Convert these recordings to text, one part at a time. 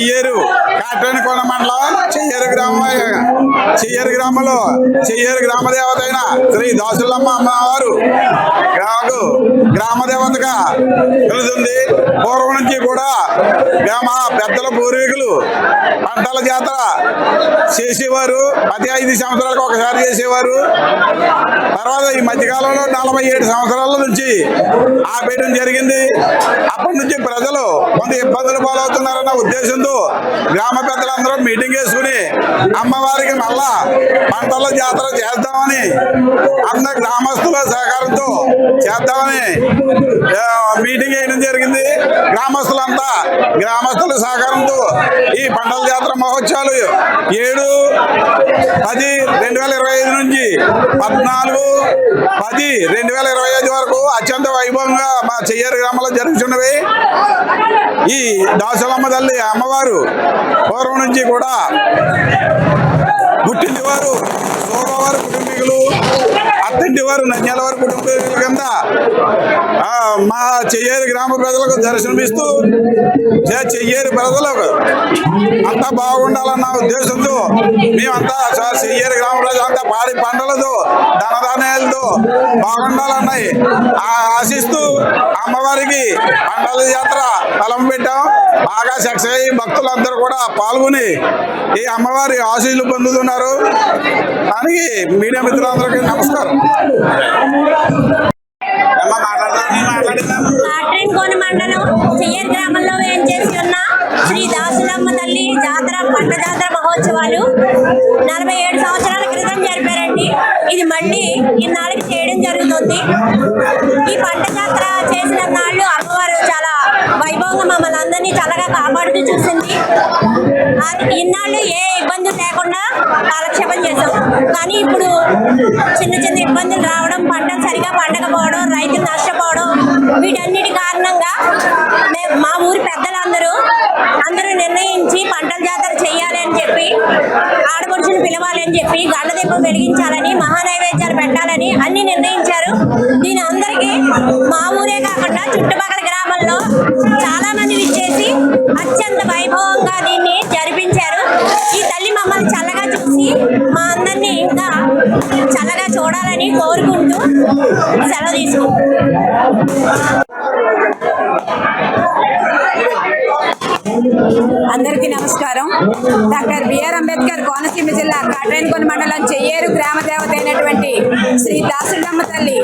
చెయ్యేరు. కాటేని కోన మండలం చెయ్యేరు గ్రామం చెయ్యేరు గ్రామంలో చెయ్యేరు గ్రామ దేవత అయిన శ్రీ దాసులమ్మ అమ్మవారు. గ్రామకు గ్రామ దేవతగా వెళుతుంది పూర్వం నుంచి కూడా గ్రామ పెద్దల పూర్వీకులు పంటల జాతర చేసేవారు. ప్రతి ఐదు సంవత్సరాలకు ఒకసారి చేసేవారు. తర్వాత ఈ మధ్యకాలంలో నలభై ఏడు సంవత్సరాల నుంచి ఆపేయడం జరిగింది. అప్పటి నుంచి ప్రజలు కొంత ఇబ్బందులు పాలవుతున్నారన్న ఉద్దేశంతో గ్రామ పెద్దలందరూ మీటింగ్ వేసుకుని అమ్మవారికి మళ్ళా పంటల జాతర చేద్దామని అందరు గ్రామస్తుల సహకారంతో చేద్దామని మీటింగ్ వేయడం జరిగింది. గ్రామస్తులంతా గ్రామస్తుల సహకారంతో ఈ పంటల జాతర మహోత్సవాలు ఏడు పది రెండు వేల పద్నాలుగు పది రెండు వేల ఇరవై ఐదు వరకు అత్యంత వైభవంగా మా చెయ్యారు గ్రామంలో జరుగుతున్నవి. ఈ దాసులమ్మ తల్లి అమ్మవారు పూర్వం నుంచి కూడా పుట్టింటి వారు. సోమవారు కుటుంబీకులు వారు నంద్యాల వారి కుటుంబీకుల కింద మా చెయ్యేరు గ్రామ ప్రజలకు దర్శనమిస్తూ చెయ్యేరు ప్రజలకు. అంతా బాగుండాలన్న ఉద్దేశంతో మేమంతా చ- చెయ్యేరు గ్రామ ప్రజలంతా పాడి పంటలతో ధనధాన్యాలతో బాగుండాలన్నాయి. ఆ- ఆశిస్తూ అమ్మవారికి పంటల జాతర తలం పెట్టాం. బాగా సక్సెస్ అయ్యి భక్తులందరూ కూడా పాల్గొని ఈ అమ్మవారి ఆశీస్సులు పొందుతున్నారు. దానికి మీడియా మిత్రులందరికీ నమస్కారం. అమ్మ మండలం చెయ్యర్ గ్రామంలో వేంచేసి ఉన్న? శ్రీ దాసులమ్మ తల్లి జాతర పంట జాతర మహోత్సవాలు నలభై ఏడు సంవత్సరాలు ఇది మళ్ళీ ఇన్నాళ్ళకి చేయడం జరుగుతుంది. ఈ పంట జాతర చేసిన నాళ్ళు అమ్మవారు చాలా వైభవంగా మమ్మల్ని అందరినీ చల్లగా కాపాడుతూ చూసింది. ఇన్నాళ్ళు ఏ ఇబ్బంది లేకుండా కాలక్షేపం చేసాం కానీ ఇప్పుడు చిన్న చిన్న ఇబ్బందులు రావడం పంట సరిగా పండకపోవడం రైతులు నష్టపోవడం వీటన్నిటి కారణంగా మే- మా ఊరి పెద్దలందరూ అందరూ నిర్ణయించి పంటల జాతర చేయాలి అని చెప్పి ఆడపడుచుని పిలవాలి అని చెప్పి గళ్ళదీపం వెలిగించాలని మహానైవేద్యాలు పెట్టాలని అన్ని నిర్ణయించారు. దీని అందరికీ మా ఊరే కాకుండా చుట్టుపక్కల గ్రామాల్లో చాలా మంది విచ్చేసి అందరికీ నమస్కారం. డాక్టర్ బిఆర్ అంబేద్కర్ కోనసీమ జిల్లా కాట్రేనికొని మండలం చెయ్యేరు గ్రామ దేవత అయినటువంటి శ్రీ దాసుడమ్మ తల్లి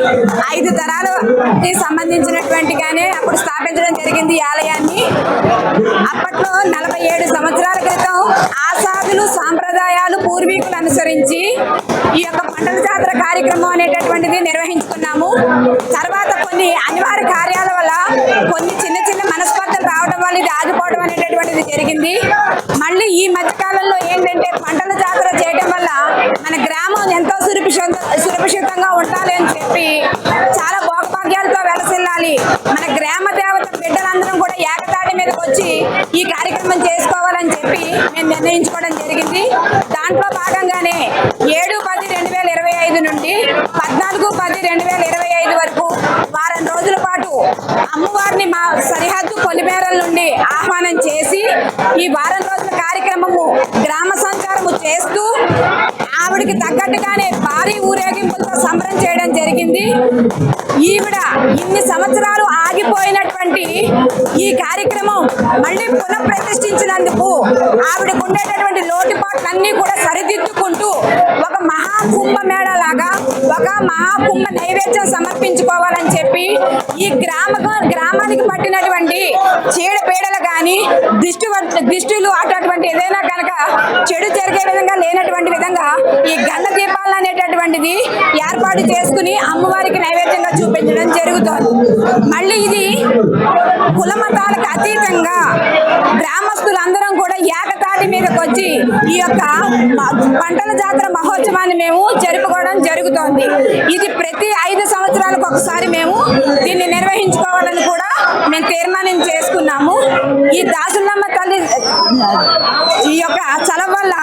ఐదు తరాలకి సంబంధించినటువంటిగానే అప్పుడు స్థాపించడం జరిగింది ఈ ఆలయాన్ని. అప్పట్లో నలభై ఏడు సంవత్సరాల క్రితం ఆసాదులు సాంప్రదాయాలు పూర్వీకులు అనుసరించి ఈ యొక్క పంటల జాతర కార్యక్రమం అనేటటువంటిది నిర్వహించుకున్నాము ఈ మధ్యకాలంలో ఏంటంటే పంటల జాతర చేయడం వల్ల మన గ్రామం ఎంతో సురక్షిత సురక్షితంగా ఉండాలి అని చెప్పి చాలా భోగభాగ్యాలతో వెలసిల్లాలి. మన గ్రామ దేవత బిడ్డలందరం కూడా ఏకతాటి మీదకి వచ్చి ఈ కార్యక్రమం చేసుకోవాలని చెప్పి మేము నిర్ణయించుకోవడం జరిగింది. దాంట్లో భాగంగానే ఏడు పది రెండు వేల ఇరవై ఐదు నుండి పద్నాలుగు పది రెండు వేల ఇరవై ఐదు వరకు వారం రోజుల పాటు అమ్మవారిని మా సరిహద్దు పొలిమేరల నుండి ఆహ్వానం చేసి ఈ వారం రోజుల కార్యక్రమము గ్రామ సంచారము చేస్తూ ఆవిడకి తగ్గట్టుగానే భారీ ఊరేగింపులతో సంబరం చేయడం జరిగింది. ఈవిడ ఇన్ని సంవత్సరాలు ఆగిపోయినటువంటి ఈ కార్యక్రమం మళ్ళీ పునఃప్రతిష్ఠించినందుకు ఆవిడకు ఉండేటటువంటి లోటుపాట్లన్నీ కూడా సరిదిద్దుకుంటూ ఒక మహాకుంభమేళ లాగా ఒక మహాకుంభ నైవేద్యం సమర్పించుకోవాలని చెప్పి ఈ గ్రామ గ్రామానికి పట్టినటువంటి చీడపీడలు కానీ దిష్టి దిష్టిలు అటువంటి ఏదైనా కనుక చెడు జరిగే విధంగా లేనటువంటి విధంగా ఈ గండ దీపాలు అనేటటువంటిది ఏర్పాటు చేసుకుని అమ్మవారికి నైవేద్యంగా చూపించడం జరుగుతుంది. మళ్ళీ ఇది కుల మతాలకు అతీతంగా గ్రామస్తులందరూ నుంచి ఈ యొక్క పంటల జాతర మహోత్సవాన్ని మేము జరుపుకోవడం జరుగుతోంది. ఇది ప్రతి ఐదు సంవత్సరాలకు ఒకసారి మేము దీన్ని నిర్వహించుకోవాలని కూడా మేము తీర్మానం చేసుకున్నాము. ఈ దాసులమ్మ ఈ యొక్క చలం వల్ల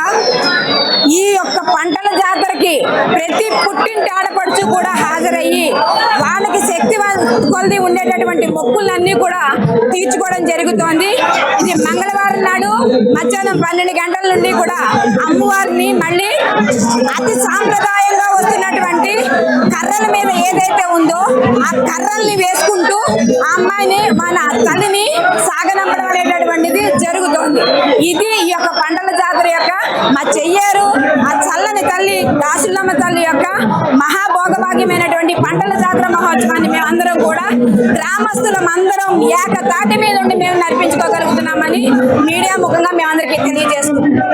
ఈ యొక్క పంటల జాతరకి ప్రతి పుట్టింటి ఆడపడుచు కూడా హాజరయ్యి వాళ్ళకి శక్తి కొలది ఉండేటటువంటి మొక్కులన్నీ కూడా తీర్చుకోవడం జరుగుతోంది. ఇది మంగళవారం నాడు మధ్యాహ్నం పన్నెండు గంటల నుండి కూడా అమ్మవారిని మళ్ళీ అతి సాంప్రదాయంగా వస్తున్నటువంటి కర్రల మీద ఏదైతే ఉందో ఆ కర్రల్ని వేసుకుంటూ ఆ అమ్మాయిని మన తల్లిని సాగనంపడం అనేటటువంటిది జరుగుతుంది ఇది ఈ యొక్క పంటల జాతర యొక్క మా చెయ్యారు ఆ చల్లని తల్లి దాసులమ్మ తల్లి యొక్క మహాభోగభాగ్యమైనటువంటి పంటల జాతర మహోత్సవాన్ని మేమందరం కూడా గ్రామస్తులం అందరం ఏకతాటి మీద ఉండి మేము నడిపించుకోగలుగుతున్నామని మీడియా ముఖంగా మేమందరికీ తెలియజేస్తున్నాం.